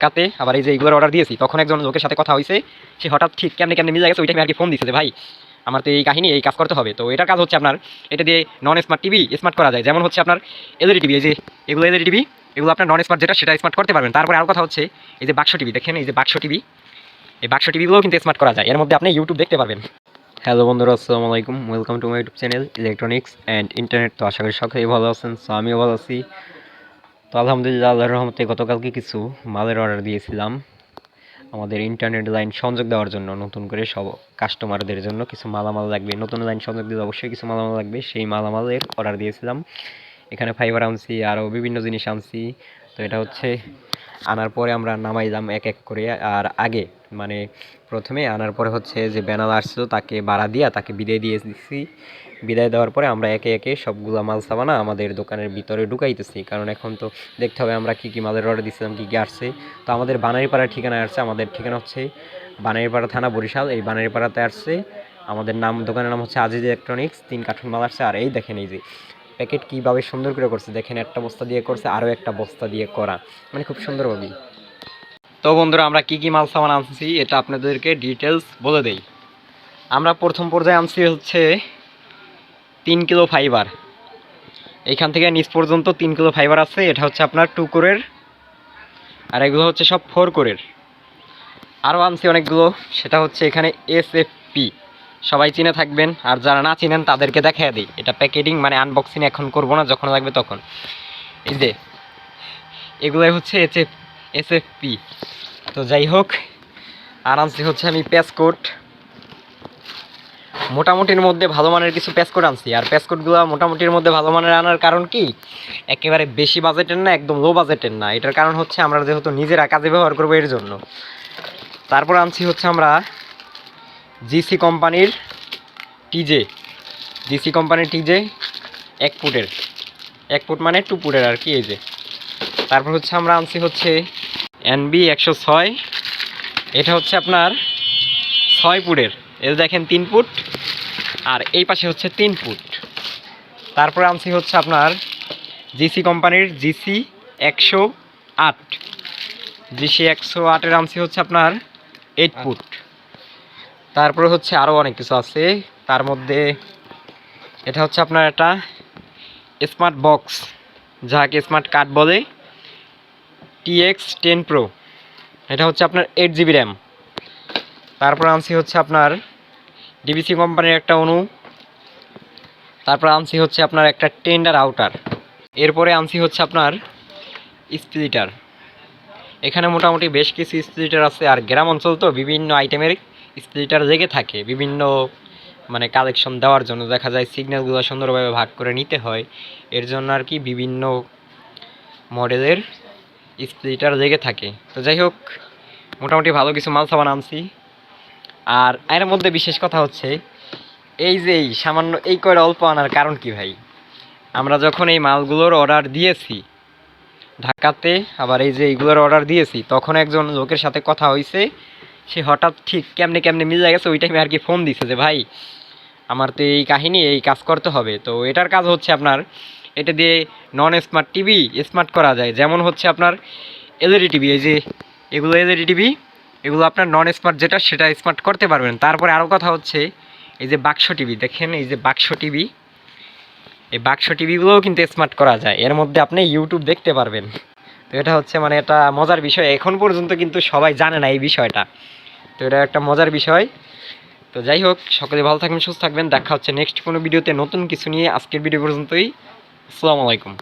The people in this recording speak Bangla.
ঢাকাতে আবার এই যে এইগুলোর অর্ডার দিয়েছি, তখন একজন লোকের সাথে কথা হয়েছে সে হঠাৎ ঠিক কেমনে কেমনে মিলে গেছে ওইটা আর কি ফোন দিচ্ছে যে, ভাই, আমার তো এই কাহিনী, এই কাজ করতে হবে। তো এটার কাজ হচ্ছে আপনার, এটা দিয়ে নন স্মার্ট টিভি স্মার্ট করা যায়। যেমন হচ্ছে আপনার এলইডি টিভি এই যে এগুলো এলইডি টিভি এগুলো আপনার নন স্মার্ট যেটা, সেটা স্মার্ট করতে পারবেন। তারপরে আর কথা হচ্ছে, এই যে বাক্স টিভি দেখেন এই যে বাক্স টিভি এই বাক্স টিভিগুলোও কিন্তু স্মার্ট করা যায়। এর মধ্যে আপনি ইউটিউব দেখতে পারবেন। হ্যালো বন্ধুরা, আসসালামু আলাইকুম। Welcome to my YouTube channel electronics and internet তো আশা করি সকলেই ভালো আছেন সো আমিও ভালো আছি। তো আলহামদুলিল্লাহ, আল্লাহর রহমতে গতকালকে কিছু মালের অর্ডার দিয়েছিলাম। আমাদের ইন্টারনেট লাইন সংযোগ দেওয়ার জন্য, নতুন করে সব কাস্টমারদের জন্য কিছু মালামাল লাগবে। নতুন লাইন সংযোগ দিতে অবশ্যই কিছু মালামাল লাগবে। সেই মালামালের অর্ডার দিয়েছিলাম। এখানে ফাইবার আনছি আরও বিভিন্ন জিনিস আনছি। তো এটা হচ্ছে, আনার পরে আমরা নামাইলাম এক এক করে। আর আগে মানে প্রথমে আনার পরে হচ্ছে যে ব্যানার আসছিল, তাকে বাড়া দিয়া তাকে বিদায় দিয়ে দিচ্ছি বিদায় দেওয়ার পরে আমরা একে একে সবগুলা মাল সাবানা আমাদের দোকানের ভিতরে ঢুকাইতেছি। কারণ এখন তো দেখতে হবে আমরা কী কী মালের অর্ডার দিচ্ছিলাম কী কী আসছে। তো আমাদের বানারীপাড়ার ঠিকানায় আসছে, আমাদের ঠিকানা হচ্ছে বানারীপাড়া থানা বরিশাল। এই বানারীপাড়াতে আসছে। আমাদের নাম, দোকানের নাম হচ্ছে আজিজ ইলেকট্রনিক্স, তিন কার্টুন মাল আসছে। আর এই দেখেন এই যে প্যাকেট কীভাবে সুন্দর করে করছে, দেখেন একটা বস্তা দিয়ে করছে, আরও একটা বস্তা দিয়ে করা। মানে খুব সুন্দরভাবে তো বন্ধুরা, আমরা কি কি মাল সামান আনছি এটা আপনাদেরকে ডিটেলস বলে দেই। আমরা প্রথম পর্যায়ে আনছি হচ্ছে তিন কিলো ফাইবার এইখান থেকে নিচ পর্যন্ত তিন কিলো ফাইবার আছে, এটা হচ্ছে আপনার টু কোরের আর এগুলো হচ্ছে সব ফোর কোরের আরও আনছি অনেকগুলো, সেটা হচ্ছে এখানে এস এফ পি সবাই চিনে থাকবেন, আর যারা না চিনেন তাদেরকে দেখায় দিই। এটা প্যাকেটিং মানে আনবক্সিং এখন করব না, যখন লাগবে তখন। এই যে, এগুলোই হচ্ছে S F S F P তো যাই হোক, আর আনছি হচ্ছে আমি প্যাসকোট মোটামুটির মধ্যে ভালো মানের কিছু প্যাসকোট আনছি। আর প্যাসকোটগুলো মোটামুটির মধ্যে ভালো মানের আনার কারণ কি? একেবারে বেশি বাজেটের না, একদম লো বাজেটের না। এটার কারণ হচ্ছে আমরা যেহেতু নিজেরা কাজে ব্যবহার করব এর জন্য। তারপর আনছি হচ্ছে আমরা জিসি কোম্পানির টিজে জিসি কোম্পানির টিজে এক ফুটের। এক ফুট মানে টু ফুটের আর কি, এই যে। তারপর হচ্ছে আমরা আনছি হচ্ছে এনবি একশো ছয়। এটা হচ্ছে আপনার ছয় ফুটের এই দেখেন, তিন ফুট আর এই পাশে হচ্ছে তিন ফুট তারপরে আনছি হচ্ছে আপনার জিসি কোম্পানির জিসি একশো আট। জিসি একশো আটের আনছি হচ্ছে আপনার এইট ফুট তারপরে হচ্ছে আরও অনেক কিছু আছে। তার মধ্যে এটা হচ্ছে আপনার একটা স্মার্ট বক্স। যাকে স্মার্ট কার্ড বলে। টিএক্স টেন প্রো এটা হচ্ছে আপনার এইট জিবি র্যাম তারপর আনছি হচ্ছে আপনার ডিবিসি কোম্পানির একটা অনু তারপর আনছি হচ্ছে আপনার একটা টেন্ডার আউটার এরপরে আনছি হচ্ছে আপনার স্প্লিটার এখানে মোটামুটি বেশ কিছু স্প্লিটার আছে। আর গ্রাম অঞ্চল তো বিভিন্ন আইটেমের স্প্লিটার লেগে থাকে। বিভিন্ন মানে কালেকশন দেওয়ার জন্য দেখা যায় সিগন্যালগুলো সুন্দরভাবে ভাগ করে নিতে হয়। এর জন্য আর কি বিভিন্ন মডেলের স্প্লিটার জেগে থাকে। তো যাই হোক, মোটামুটি ভালো কিছু মাল সামান আনছি। আর এর মধ্যে বিশেষ কথা হচ্ছে, এই যে এই সামান্য এই কয়টা অল্প আনার কারণ কি ভাই? আমরা যখন এই মালগুলোর অর্ডার দিয়েছি, ঢাকাতে আবার এই যে এইগুলোর অর্ডার দিয়েছি, তখন একজন লোকের সাথে কথা হয়েছে সে হঠাৎ ঠিক কেমনে কেমনে মিলে গেছে, ওই টাইমে আর কি ফোন দিছে যে, ভাই, আমার তো এই কাহিনী, এই কাজ করতে হবে। তো এটার কাজ হচ্ছে আপনার এটা দিয়ে নন স্মার্ট টিভি স্মার্ট করা যায়। যেমন হচ্ছে আপনার এলইডি টিভি এই যে এগুলো এলইডি টিভি এগুলো আপনার নন স্মার্ট যেটা, সেটা স্মার্ট করতে পারবেন। তারপরে আরও কথা হচ্ছে, এই যে বাক্স টিভি দেখেন এই যে বাক্স টিভি এই বাক্স টিভিগুলোও কিন্তু স্মার্ট করা যায়। এর মধ্যে আপনি ইউটিউব দেখতে পারবেন। তো এটা হচ্ছে মানে একটা মজার বিষয়। এখন পর্যন্ত কিন্তু সবাই জানে না এই বিষয়টা। তো এটা একটা মজার বিষয়। তো যাই হোক, সকলে ভালো থাকবেন, সুস্থ থাকবেন। দেখা হচ্ছে নেক্সট কোনো ভিডিওতে নতুন কিছু নিয়ে। আজকের ভিডিও পর্যন্তই। আসসালামু আলাইকুম